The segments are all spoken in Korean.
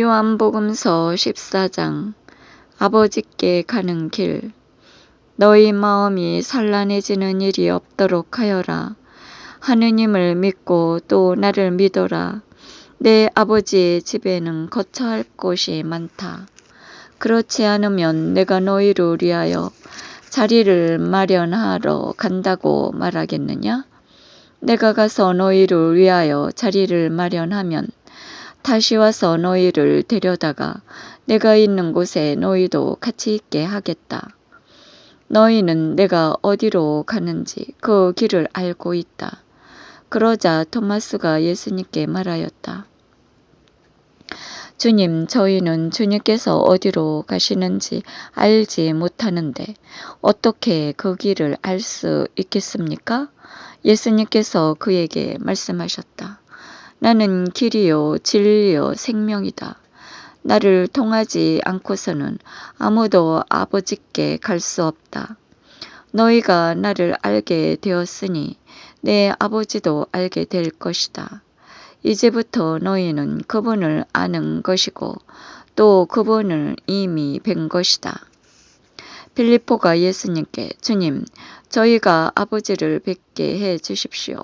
요한복음서 14장 아버지께 가는 길 너희 마음이 산란해지는 일이 없도록 하여라. 하느님을 믿고 또 나를 믿어라. 내 아버지의 집에는 거처할 곳이 많다. 그렇지 않으면 내가 너희를 위하여 자리를 마련하러 간다고 말하겠느냐? 내가 가서 너희를 위하여 자리를 마련하면 다시 와 서 너희를 데려다가 내가 있는 곳에 너희도 같이 있게 하겠다. 너희는 내가 어디로 가는지 그 길을 알고 있다. 그러자 토마스가 예수님께 말하였다. 주님, 저희는 주님께서 어디로 가시는지 알지 못하는데 어떻게 그 길을 알 수 있겠습니까? 예수님께서 그에게 말씀하셨다. 나는 길이요, 진리요, 생명이다. 나를 통하지 않고서는 아무도 아버지께 갈 수 없다. 너희가 나를 알게 되었으니 내 아버지도 알게 될 것이다. 이제부터 너희는 그분을 아는 것이고 또 그분을 이미 뵌 것이다. 필리포가 예수님께 주님, 저희가 아버지를 뵙게 해 주십시오.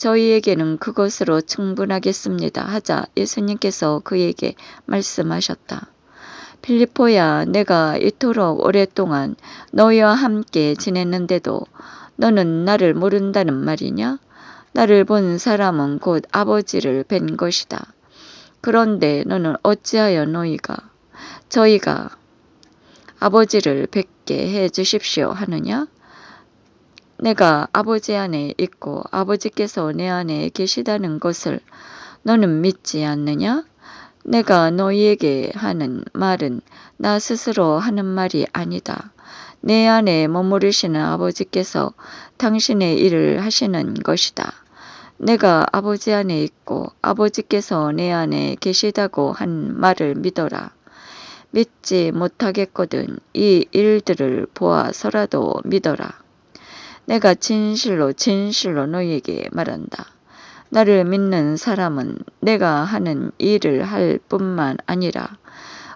저희에게는 그것으로 충분하겠습니다. 하자 예수님께서 그에게 말씀하셨다. 필리포야, 내가 이토록 오랫동안 너희와 함께 지냈는데도 너는 나를 모른다는 말이냐? 나를 본 사람은 곧 아버지를 뵌 것이다. 그런데 너는 어찌하여 너희가 저희가 아버지를 뵙게 해 주십시오 하느냐? 내가 아버지 안에 있고 아버지께서 내 안에 계시다는 것을 너는 믿지 않느냐? 내가 너희에게 하는 말은 나 스스로 하는 말이 아니다. 내 안에 머무르시는 아버지께서 당신의 일을 하시는 것이다. 내가 아버지 안에 있고 아버지께서 내 안에 계시다고 한 말을 믿어라. 믿지 못하겠거든 이 일들을 보아서라도 믿어라. 내가 진실로 진실로 너희에게 말한다. 나를 믿는 사람은 내가 하는 일을 할 뿐만 아니라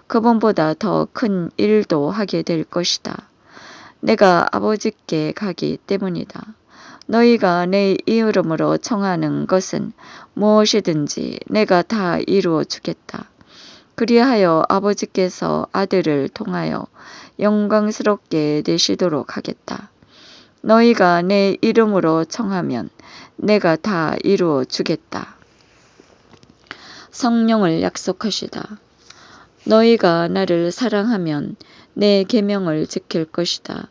그분보다 더 큰 일도 하게 될 것이다. 내가 아버지께 가기 때문이다. 너희가 내 이름으로 청하는 것은 무엇이든지 내가 다 이루어 주겠다. 그리하여 아버지께서 아들을 통하여 영광스럽게 되시도록 하겠다. 너희가 내 이름으로 청하면 내가 다 이루어 주겠다. 성령을 약속하시다. 너희가 나를 사랑하면 내 계명을 지킬 것이다.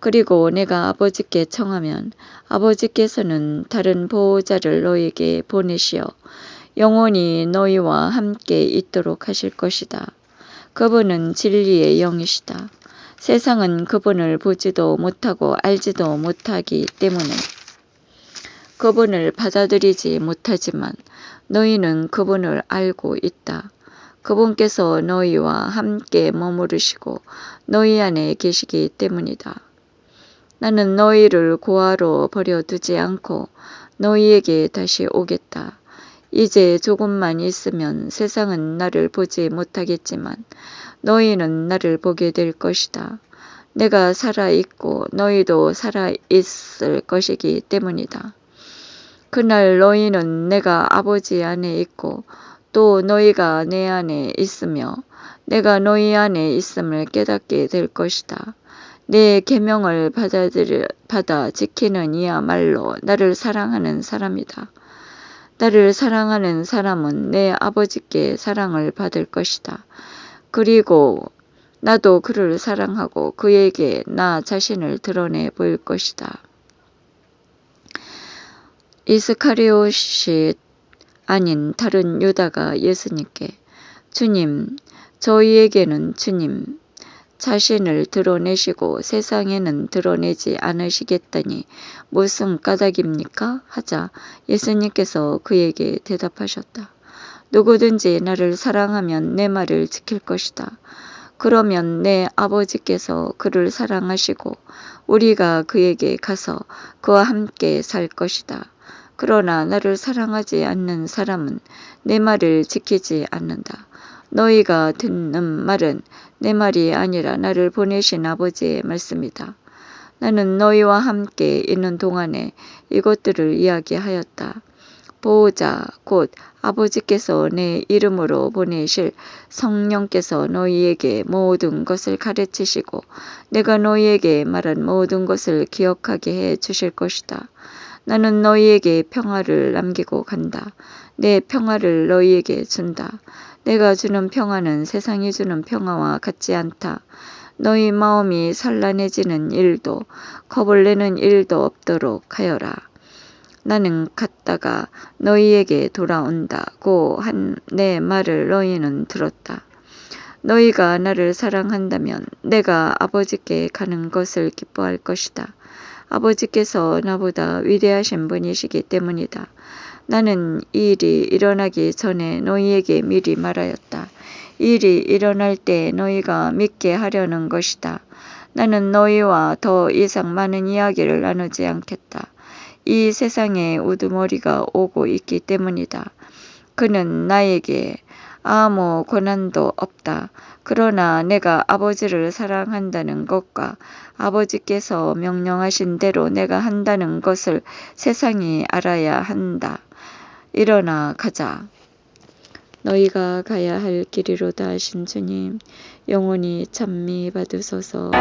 그리고 내가 아버지께 청하면 아버지께서는 다른 보호자를 너희에게 보내시어 영원히 너희와 함께 있도록 하실 것이다. 그분은 진리의 영이시다. 세상은 그분을 보지도 못하고 알지도 못하기 때문에 그분을 받아들이지 못하지만 너희는 그분을 알고 있다. 그분께서 너희와 함께 머무르시고 너희 안에 계시기 때문이다. 나는 너희를 고아로 버려두지 않고 너희에게 다시 오겠다. 이제 조금만 있으면 세상은 나를 보지 못하겠지만 너희는 나를 보게 될 것이다. 내가 살아있고 너희도 살아있을 것이기 때문이다. 그날 너희는 내가 아버지 안에 있고 또 너희가 내 안에 있으며 내가 너희 안에 있음을 깨닫게 될 것이다. 내 계명을 받아들여, 받아 지키는 이야말로 나를 사랑하는 사람이다. 나를 사랑하는 사람은 내 아버지께 사랑을 받을 것이다. 그리고 나도 그를 사랑하고 그에게 나 자신을 드러내 보일 것이다. 이스카리옷이 아닌 다른 유다가 예수님께 주님, 저희에게는 주님 자신을 드러내시고 세상에는 드러내지 않으시겠다니 무슨 까닭입니까? 하자 예수님께서 그에게 대답하셨다. 누구든지 나를 사랑하면 내 말을 지킬 것이다. 그러면 내 아버지께서 그를 사랑하시고 우리가 그에게 가서 그와 함께 살 것이다. 그러나 나를 사랑하지 않는 사람은 내 말을 지키지 않는다. 너희가 듣는 말은 내 말이 아니라 나를 보내신 아버지의 말씀이다. 나는 너희와 함께 있는 동안에 이것들을 이야기하였다. 보호자 곧 아버지께서 내 이름으로 보내실 성령께서 너희에게 모든 것을 가르치시고 내가 너희에게 말한 모든 것을 기억하게 해 주실 것이다. 나는 너희에게 평화를 남기고 간다. 내 평화를 너희에게 준다. 내가 주는 평화는 세상이 주는 평화와 같지 않다. 너희 마음이 산란해지는 일도 겁을 내는 일도 없도록 하여라. 나는 갔다가 너희에게 돌아온다고 한 내 말을 너희는 들었다. 너희가 나를 사랑한다면 내가 아버지께 가는 것을 기뻐할 것이다. 아버지께서 나보다 위대하신 분이시기 때문이다. 나는 이 일이 일어나기 전에 너희에게 미리 말하였다. 이 일이 일어날 때 너희가 믿게 하려는 것이다. 나는 너희와 더 이상 많은 이야기를 나누지 않겠다. 이 세상에 우두머리가 오고 있기 때문이다. 그는 나에게 아무 권한도 없다. 그러나 내가 아버지를 사랑한다는 것과 아버지께서 명령하신 대로 내가 한다는 것을 세상이 알아야 한다. 일어나 가자. 너희가 가야 할 길이로다 하신 주님, 영원히 찬미 받으소서.